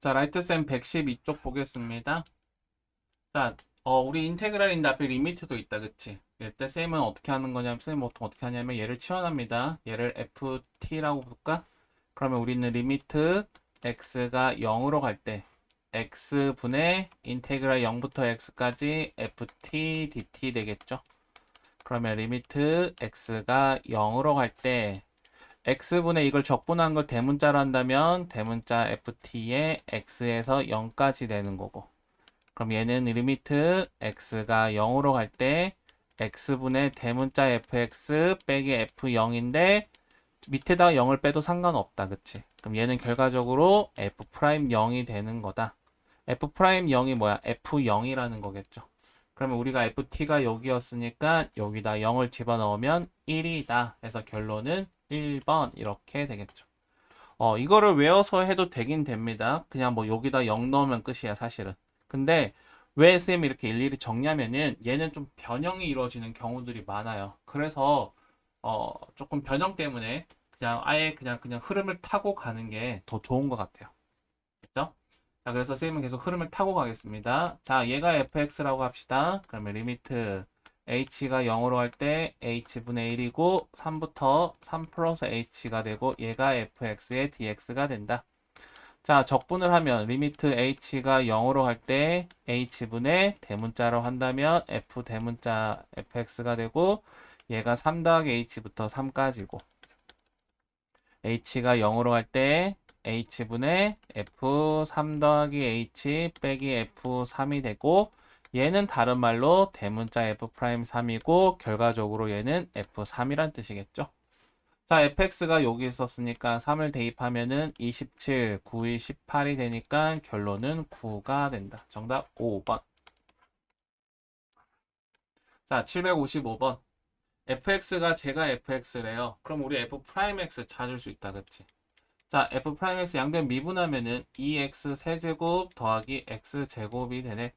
자, 라이트쌤 112쪽 보겠습니다. 자, 어, 우리 인테그랄인데 앞에 리미트도 있다, 그치? 이럴 때 쌤은 어떻게 하는 거냐면, 쌤은 보통 어떻게 하냐면, 얘를 치환합니다. 얘를 ft라고 볼까? 그러면 우리는 리미트 x가 0으로 갈 때, x분의 인테그랄 0부터 x까지 ft dt 되겠죠? 그러면 리미트 x가 0으로 갈 때, x분의 이걸 적분한 걸 대문자로 한다면 대문자 ft에 x에서 0까지 되는 거고. 그럼 얘는 리미트 x가 0으로 갈 때 x분의 대문자 fx 빼기 f0인데 밑에다 0을 빼도 상관없다. 그치? 그럼 얘는 결과적으로 f'0이 되는 거다. f'0이 뭐야? f0이라는 거겠죠 그러면 우리가 ft가 여기였으니까 여기다 0을 집어넣으면 1이다 해서 결론은 1번 이렇게 되겠죠. 어, 이거를 외워서 해도 되긴 됩니다. 그냥 뭐 여기다 0 넣으면 끝이야, 사실은. 근데 왜 쌤이 이렇게 일일이 정리하면은 얘는 좀 변형이 이루어지는 경우들이 많아요. 그래서 어, 조금 변형 때문에 그냥 아예 그냥 그냥 흐름을 타고 가는 게 더 좋은 것 같아요. 그죠? 자, 그래서 쌤은 계속 흐름을 타고 가겠습니다. 자, 얘가 fx라고 합시다. 그러면 리미트 h가 0으로 할 때 h분의 1이고 3부터 3 플러스 h가 되고 얘가 fx의 dx가 된다. 자, 적분을 하면 리미트 h가 0으로 할 때 h분의 대문자로 한다면 f 대문자 fx가 되고 얘가 3 더하기 h부터 3까지고 h가 0으로 할 때 h분의 f 3 더하기 h 빼기 f3이 되고 얘는 다른 말로 대문자 f'3이고 결과적으로 얘는 f3이란 뜻이겠죠. 자, fx가 여기 있었으니까 3을 대입하면은 27, 9이 18이 되니까 결론은 9가 된다. 정답 5번. 자, 755번. fx가 제가 fx래요. 그럼 우리 f'x 찾을 수 있다, 그치? 자, f'x 양변 미분하면은 2x 세제곱 더하기 x 제곱이 되네.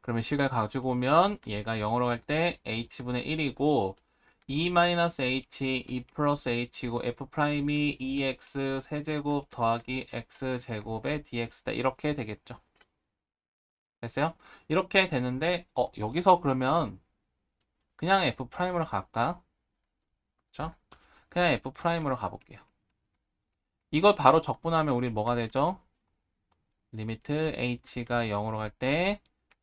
그러면 식을 가지고 오면 얘가 0으로 갈 때 h분의 1이고 2-h, 2 플러스 h이고 f'이 2x 세제곱 더하기 x제곱의 dx다. 이렇게 되겠죠. 됐어요? 이렇게 되는데 어 여기서 그러면 그냥 f'으로 갈까? 그쵸? 그냥 f'으로 가볼게요. 이걸 바로 적분하면 우리 뭐가 되죠? 리미트 h가 0으로 갈 때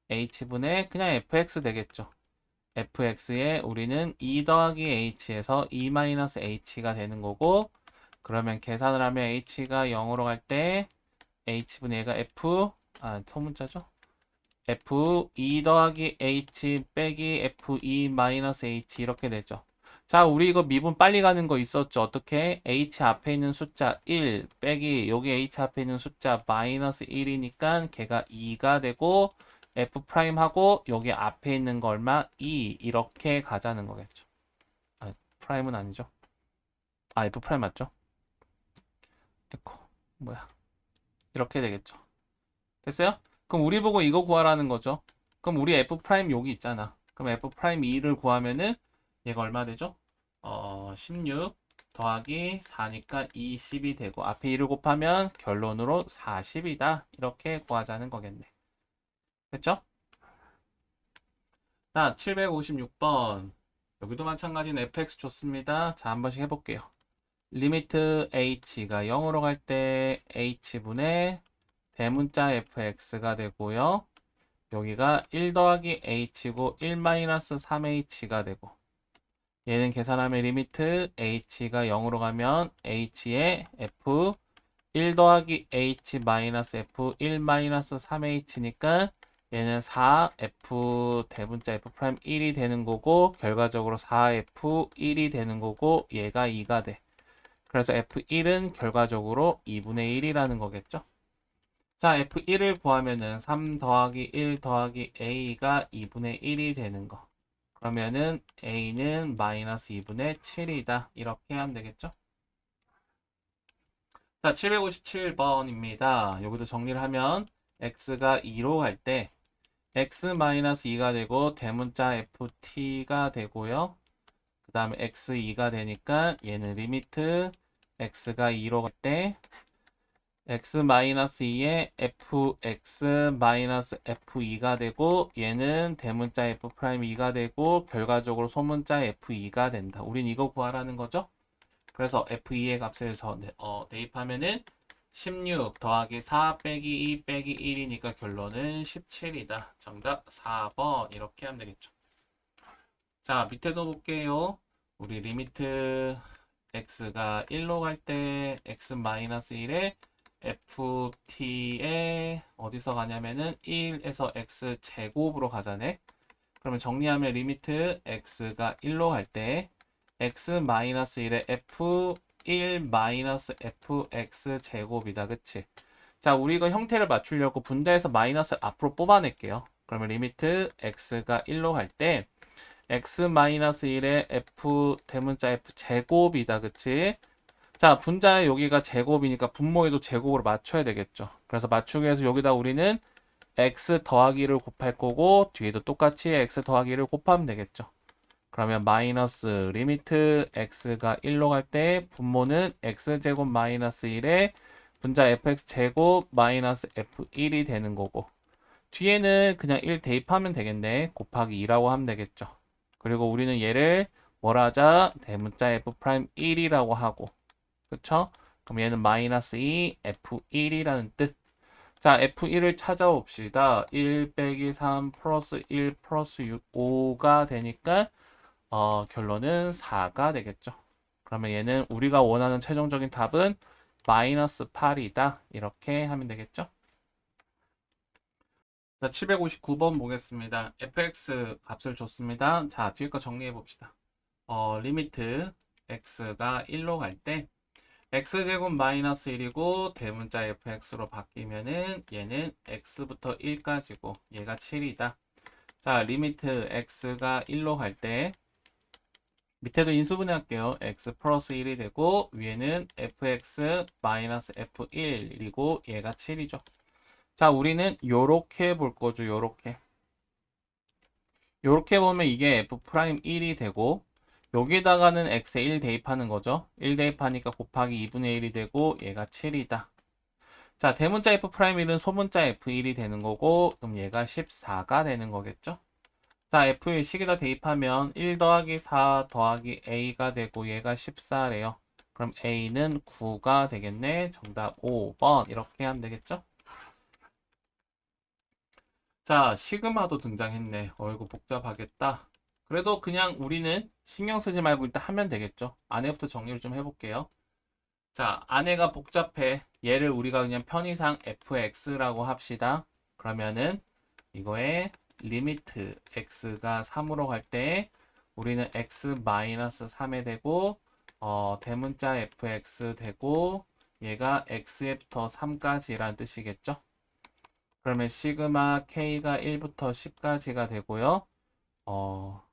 h분의 그냥 fx 되겠죠. fx에 우리는 2 더하기 h에서 2 마이너스 h가 되는 거고 그러면 계산을 하면 h가 0으로 갈 때 h분의 얘가 f 아 소문자죠. f 2 더하기 h 빼기 f2 마이너스 h 이렇게 되죠. 자, 우리 이거 미분 빨리 가는 거 있었죠? 어떻게? h 앞에 있는 숫자 1 빼기 여기 h 앞에 있는 숫자 마이너스 1이니까 걔가 2가 되고 F'하고 여기 앞에 있는 거 얼마? 2 이렇게 가자는 거겠죠. 아, 프라임은 아니죠. 아, F 프라임 맞죠? 에코 뭐야? 이렇게 되겠죠. 됐어요? 그럼 우리 보고 이거 구하라는 거죠. 그럼 우리 F 프라임 여기 있잖아. 그럼 F 프라임 2를 구하면은 얘가 얼마 되죠? 어, 16 더하기 4니까 20이 되고 앞에 2를 곱하면 결론으로 40이다. 이렇게 구하자는 거겠네. 됐죠? 자, 756번. 여기도 마찬가지는 fx 좋습니다. 자, 한 번씩 해볼게요. 리미트 h가 0으로 갈 때 h분의 대문자 fx가 되고요. 여기가 1 더하기 h고 1 마이너스 3h가 되고 얘는 계산하면 리미트 h가 0으로 가면 h의 f 1 더하기 h 마이너스 f 1 마이너스 3h니까 얘는 4f 대문자 f 프라임 1이 되는 거고 결과적으로 4f 1이 되는 거고 얘가 2가 돼. 그래서 f1은 결과적으로 2분의 1이라는 거겠죠. 자, f1을 구하면은 3 더하기 1 더하기 a가 2분의 1이 되는 거. 그러면은 a는 마이너스 2분의 7이다. 이렇게 하면 되겠죠. 자, 757번입니다. 여기도 정리를 하면 x가 2로 갈 때 x-2가 되고 대문자 ft가 되고요. 그 다음에 x2가 되니까 얘는 리미트 x가 2로 갈 때 x-2에 fx-f2가 되고 얘는 대문자 f'2가 되고 결과적으로 소문자 f2가 된다. 우린 이거 구하라는 거죠. 그래서 f2의 값을 저, 어, 대입하면은 16 더하기 4 빼기 2 빼기 1이니까 결론은 17이다. 정답 4번 이렇게 하면 되겠죠. 자 밑에도 볼게요. 우리 리미트 x가 1로 갈 때 x-1에 ft에 어디서 가냐면은 1에서 x 제곱으로 가자네. 그러면 정리하면 리미트 x가 1로 갈 때 x-1에 f1 fx 제곱이다. 그치? 자, 우리 이거 형태를 맞추려고 분자에서 마이너스를 앞으로 뽑아낼게요. 그러면 리미트 x가 1로 갈 때 x-1에 f 대문자 f 제곱이다. 그치? 자, 분자의 여기가 제곱이니까 분모에도 제곱으로 맞춰야 되겠죠. 그래서 맞추기 위해서 여기다 우리는 x 더하기를 곱할 거고 뒤에도 똑같이 x 더하기를 곱하면 되겠죠. 그러면 마이너스 리미트 x가 1로 갈 때 분모는 x제곱 마이너스 1에 분자 fx 제곱 마이너스 f1이 되는 거고 뒤에는 그냥 1 대입하면 되겠네. 곱하기 2라고 하면 되겠죠. 그리고 우리는 얘를 뭐라 하자? 대문자 f'1이라고 하고 그쵸? 그럼 얘는 마이너스 2 f1이라는 뜻. 자, f1을 찾아봅시다. 1 빼기 3 플러스 1 플러스 6, 5가 되니까 어, 결론은 4가 되겠죠. 그러면 얘는 우리가 원하는 최종적인 답은 마이너스 8이다. 이렇게 하면 되겠죠. 자, 759번 보겠습니다. fx 값을 줬습니다. 자, 뒤에 거 정리해 봅시다. 어, 리미트 x가 1로 갈 때 x제곱 마이너스 1이고 대문자 fx로 바뀌면은 얘는 x부터 1까지고 얘가 7이다. 자, 리미트 x가 1로 갈 때 밑에도 인수분해 할게요. x 플러스 1이 되고 위에는 fx 마이너스 f1이고 얘가 7이죠. 자, 우리는 요렇게 볼 거죠. 요렇게. 요렇게 보면 이게 f'1이 되고 여기다가는 x에 1 대입하는 거죠. 1 대입하니까 곱하기 2분의 1이 되고 얘가 7이다. 자, 대문자 f'1은 소문자 f1이 되는 거고 그럼 얘가 14가 되는 거겠죠. 자, f1 식에다 대입하면 1 더하기 4 더하기 a가 되고 얘가 14래요. 그럼 a는 9가 되겠네. 정답 5번 이렇게 하면 되겠죠. 자, 시그마도 등장했네. 어이구 복잡하겠다. 그래도 그냥 우리는 신경 쓰지 말고 일단 하면 되겠죠. 안에부터 정리를 좀 해볼게요. 자, 안에가 복잡해. 얘를 우리가 그냥 편의상 fx라고 합시다. 그러면은 이거에 리미트 x가 3으로 갈 때 우리는 x-3에 되고 어, 대문자 fx 되고 얘가 x에부터 3까지라는 뜻이겠죠. 그러면 시그마 k가 1부터 10까지가 되고요. 어,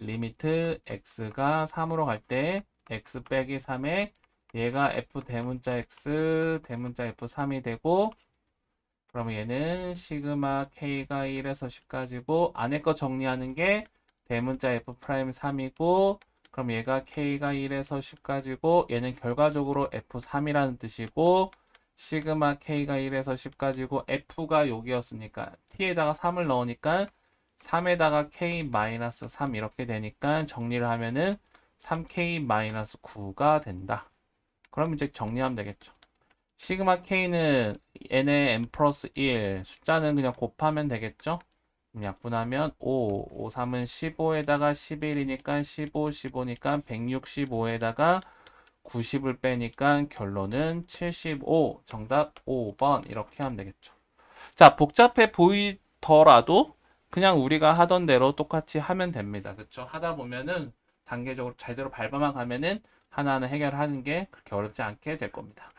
리미트 x가 3으로 갈 때 x 빼기 3에 얘가 f 대문자 x 대문자 f3이 되고 그러면 얘는 시그마 k가 1에서 10까지고 안에 거 정리하는 게 대문자 f 프라임 3이고 그럼 얘가 k가 1에서 10까지고 얘는 결과적으로 f3이라는 뜻이고 시그마 k가 1에서 10까지고 f가 여기였으니까 t에다가 3을 넣으니까 3에다가 k-3 이렇게 되니까 정리를 하면은 3k-9가 된다. 그럼 이제 정리하면 되겠죠. 시그마 k는 n의 n 플러스 1 숫자는 그냥 곱하면 되겠죠. 약분하면 5, 5, 3은 15에다가 11이니까 15, 15니까 165에다가 90을 빼니까 결론은 75. 정답 5번 이렇게 하면 되겠죠. 자, 복잡해 보이더라도 그냥 우리가 하던 대로 똑같이 하면 됩니다. 그렇죠? 하다 보면은 단계적으로 제대로 밟아만 가면은 하나하나 해결하는 게 그렇게 어렵지 않게 될 겁니다.